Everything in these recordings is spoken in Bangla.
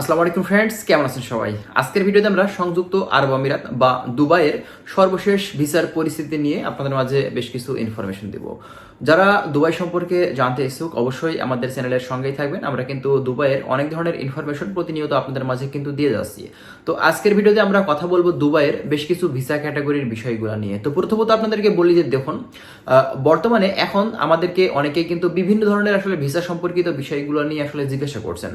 আসসালামু আলাইকুম ফ্রেন্ডস কেমন আছেন সবাই? আজকের ভিডিওতে আমরা সংযুক্ত আরব আমিরাত বা দুবাইয়ের সর্বশেষ ভিসার পরিস্থিতি নিয়ে আপনাদের মাঝে বেশ কিছু ইনফরমেশন দেব। যারা দুবাই সম্পর্কে জানতে ইচ্ছুক, অবশ্যই আমাদের চ্যানেলের সঙ্গেই থাকবেন। আমরা কিন্তু দুবাইয়ের অনেক ধরনের ইনফরমেশন প্রতিনিয়ত আপনাদের মাঝে কিন্তু দিয়ে যাচ্ছি। তো আজকের ভিডিওতে আমরা কথা বলব দুবাইয়ের বেশ কিছু ভিসা ক্যাটাগরির বিষয়গুলো নিয়ে। তো প্রথমত আপনাদেরকে বলি যে দেখুন বর্তমানে এখন আমাদেরকে অনেকেই কিন্তু বিভিন্ন ধরনের আসলে ভিসা সম্পর্কিত বিষয়গুলো নিয়ে আসলে জিজ্ঞাসা করছেন।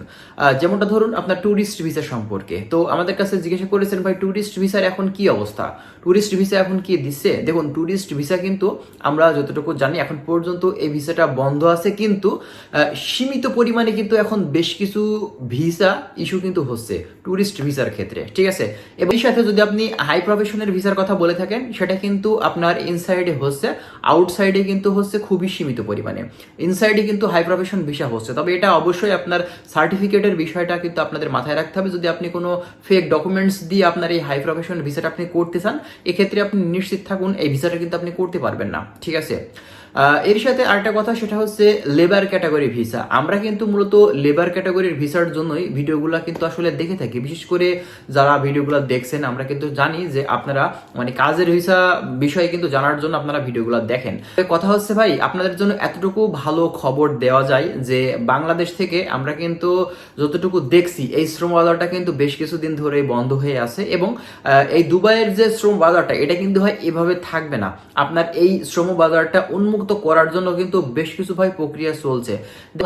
যেমনটা ধরুন আপনার ট্যুরিস্ট ভিসা সম্পর্কে। তো আমাদের কাছে জিজ্ঞাসা করেছেন, ভাই ট্যুরিস্ট ভিসার এখন কি অবস্থা? ট্যুরিস্ট ভিসা এখন কি দিচ্ছে দেখুন ট্যুরিস্ট ভিসা কিন্তু আমরা যতটুকু জানি, এখন পর্যন্ত এই ভিসাটা বন্ধ আছে কিন্তু সীমিত পরিমাণে কিন্তু এখন বেশ কিছু ভিসা ইস্যু কিন্তু হচ্ছে ট্যুরিস্ট ভিসার ক্ষেত্রে, ঠিক আছে? এবং এই সাথে যদি আপনি হাই প্রফেশনের ভিসার কথা বলে থাকেন, সেটা কিন্তু আপনার ইনসাইডে হচ্ছে আউটসাইডে কিন্তু হচ্ছে খুবই সীমিত পরিমাণে। ইনসাইডে কিন্তু হাই প্রফেশন ভিসা হচ্ছে, তবে এটা অবশ্যই আপনার সার্টিফিকেটের বিষয়টা কিন্তু আপনাদের মাথায় রাখতে হবে, যদি আপনি কোনো ফেক ডকুমেন্টস দিয়ে আপনার এই হাই প্রফেশনাল ভিসাটা আপনি করতে চান, এক্ষেত্রে আপনি নিশ্চিত থাকুন, এই ভিসাটা কিন্তু আপনি করতে পারবেন না। ঠিক আছে? এর সাথে আরেকটা কথা, সেটা হচ্ছে লেবার ক্যাটাগরি ভিসা আমরা কিন্তু মূলত লেবার ক্যাটাগরির ভিসার জন্যই ভিডিওগুলো কিন্তু আসলে দেখে থাকি। বিশেষ করে যারা ভিডিওগুলো দেখছেন, আমরা কিন্তু জানি যে আপনারা মানে কাজের ভিসা বিষয়ে কিন্তু জানার জন্য আপনারা ভিডিওগুলো দেখেন। কথা হচ্ছে ভাই, আপনাদের জন্য এতটুকু ভালো খবর দেওয়া যায় যে বাংলাদেশ থেকে আমরা কিন্তু যতটুকু দেখছি, এই শ্রম বাজারটা কিন্তু বেশ কিছুদিন ধরে বন্ধ হয়ে আছে এবং এই দুবাইয়ের যে শ্রম বাজারটা, এটা কিন্তু ভাই এভাবে থাকবে না। আপনার এই শ্রম বাজারটা উন্মুক্ত করার জন্য কিন্তু বেশ কিছু ভাই প্রক্রিয়া চলছে।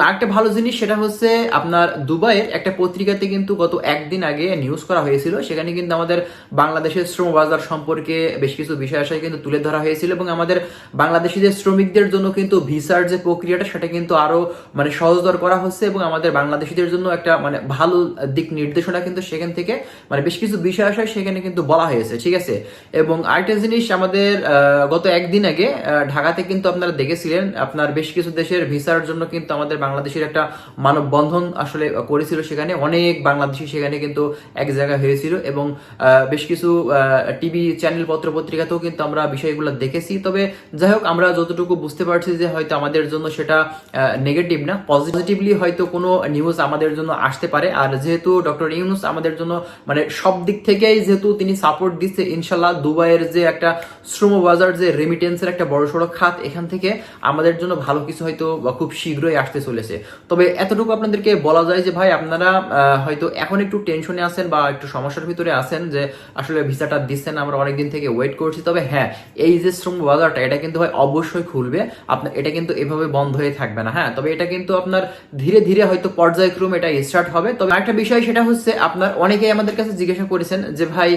আরেকটা ভালো জিনিস সেটা হচ্ছে আপনার দুবাইয়ের একটা পত্রিকাতে কিন্তু গত একদিন আগে নিউজ করা হয়েছিল। সেখানে কিন্তু আমাদের বাংলাদেশের শ্রম বাজার সম্পর্কে বেশ কিছু বিষয় আশয় কিন্তু তুলে ধরা হয়েছিল এবং আমাদের বাংলাদেশি যে শ্রমিকদের জন্য কিন্তু ভিসার যে প্রক্রিয়াটা, সেটা কিন্তু আরও মানে সহজতর করা হচ্ছে এবং আমাদের বাংলাদেশিদের জন্য একটা মানে ভালো দিক নির্দেশনা কিন্তু সেখান থেকে মানে বেশ কিছু বিষয় আশয় সেখানে কিন্তু বলা হয়েছে, ঠিক আছে? এবং আরেকটা জিনিস আমাদের গত একদিন আগে ঢাকাতে কিন্তু আপনারা দেখেছিলেন, আপনার বেশ কিছু দেশের ভিসার জন্য কিন্তু আমাদের বাংলাদেশের একটা মানববন্ধন আসলে করেছিল সেখানে। অনেক বাংলাদেশি সেখানে কিন্তু এক জায়গায় হয়েছিল এবং বেশ কিছু টিভি চ্যানেল পত্র পত্রিকাতেও কিন্তু আমরা বিষয়গুলো দেখেছি। তবে যাই হোক, আমরা যতটুকু বুঝতে পারছি যে হয়তো আমাদের জন্য সেটা নেগেটিভ না পজিটিভলি হয়তো কোনো নিউজ আমাদের জন্য আসতে পারে। আর যেহেতু ডক্টর ইউনুস আমাদের জন্য মানে সব দিক থেকেই যেহেতু তিনি সাপোর্ট দিচ্ছে, ইনশাল্লাহ দুবাইয়ের যে একটা শ্রম বাজার যে রেমিটেন্সের একটা বড় সড়ো খাত, এখান থেকে আমাদের জন্য ভালো কিছু হয়তো খুব শীঘ্রই আসতে চলেছে। তবে এতটুকু আপনাদেরকে বলা যায় যে, ভাই, আপনারা হয়তো এখন একটু টেনশনে আছেন বা একটু সমস্যার ভিতরে আছেন যে, আসলে ভিসাটা দিচ্ছেন, আমরা অনেকদিন থেকে ওয়েট করছি। তবে হ্যাঁ এই যে শ্রম বাজারটা, এটা কিন্তু, ভাই, অবশ্যই খুলবে। আপনার এটা কিন্তু এভাবে বন্ধ হয়ে থাকবে না হ্যাঁ? তবে এটা কিন্তু আপনার ধীরে ধীরে হয়তো পর্যায়ক্রমে এটা স্টার্ট হবে। তবে একটা বিষয় সেটা হচ্ছে, আপনার অনেকেই আমাদের কাছে জিজ্ঞাসা করেছেন যে, ভাই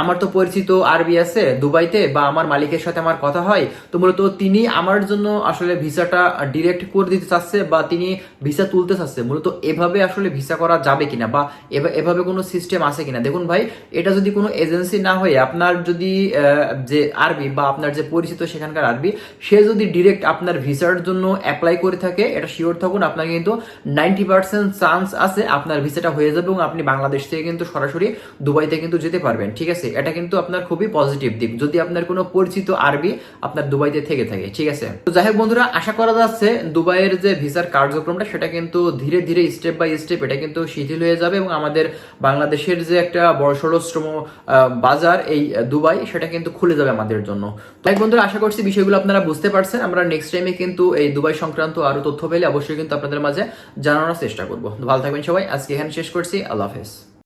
আমার তো পরিচিত আরবি আছে দুবাইতে বা আমার মালিকের সাথে আমার কথা হয়, তো মূলত তিনি আমার জন্য আসলে ভিসাটা ডিরেক্ট করে দিতে চাচ্ছে বা তিনি ভিসা তুলতে চাচ্ছে, মূলত এভাবে আসলে ভিসা করা যাবে কিনা বা এভাবে কোনো সিস্টেম আছে কিনা? দেখুন ভাই, এটা যদি কোনো এজেন্সি না হয়ে আপনার যদি যে আরবি বা আপনার যে পরিচিত সেখানকার আরবি সে যদি ডিরেক্ট আপনার ভিসার জন্য অ্যাপ্লাই করে থাকে, এটা শিওর থাকুন, আপনার কিন্তু নাইনটি পার্সেন্ট চান্স আছে আপনার ভিসাটা হয়ে যাবে এবং আপনি বাংলাদেশ থেকে কিন্তু সরাসরি দুবাইতে কিন্তু যেতে পারবেন, ঠিক আছে? এটা কিন্তু আপনার খুবই পজিটিভ দিক। যদি আপনার কোনো পরিচিত আরবি আপনার দুবাইতে থেকে থাকে, ঠিক আছে? তো যাই হোক বন্ধুরা, আশা করা যাচ্ছে দুবাইয়ের যে ভিসার কার্যক্রমটা, সেটা কিন্তু ধীরে ধীরে স্টেপ বাই স্টেপ এটা কিন্তু শিথিল হয়ে যাবে এবং আমাদের বাংলাদেশের যে একটা বড়সড় শ্রম বাজার এই দুবাই, সেটা কিন্তু খুলে যাবে আমাদের জন্য। তাই বন্ধুরা, আশা করছি বিষয়গুলো আপনারা বুঝতে পারছেন। আমরা নেক্সট টাইমে কিন্তু এই দুবাই সংক্রান্ত আরও তথ্য পেলে অবশ্যই কিন্তু আপনাদের মাঝে জানানোর চেষ্টা করব। ভালো থাকবেন সবাই। আজকে এখানে শেষ করছি। আল্লাহ হাফেজ।